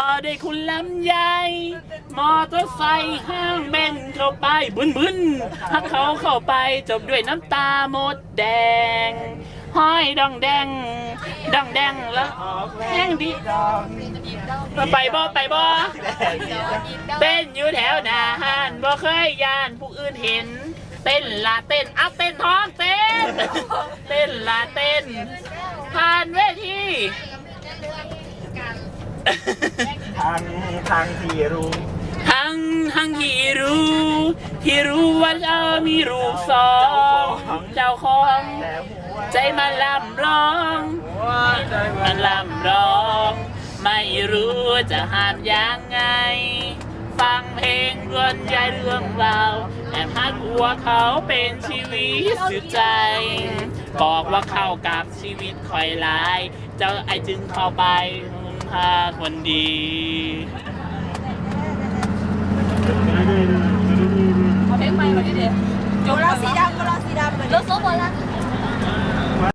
ต่อด้คุณลำไยมอเตอร์ไซค์ห้างเบนเข้าไปบึนบึนฮักเขาเข้าไปจบด้วยน้ำตาหมดแดง ห้อยดองแดงดองแดงแล้วแห้งดีไปบ่ไปบ่เต้นอยู่แถวหน้าห้านบ่เคยยานผู้อื่นเห็น เต้นละเต้นเอาเต้นท้องเต้น เต้นละเต้นผ่านเวที งทางที่รู้ทั้งทั้งที่รู้ ที่รู้ว่าเธอมีรูปสองเจ้าของ แต่หัวใจมาลำร้อง หัวใจมาลำร้อง ไม่รู้จะห้ามยังไง ฟังเพลงรวนใจเรื่องราวแอบฮักหัวเขาเป็นชีวิตสุดใจ บอกว่าเข้ากับชีวิตคอยหลาย เจ้าไอจึงเข้าไป พาคนดีเอาเพลงใหม่มาดิเด็กโกลาสีดำโกลาสีดำเหมือนรถโซบอล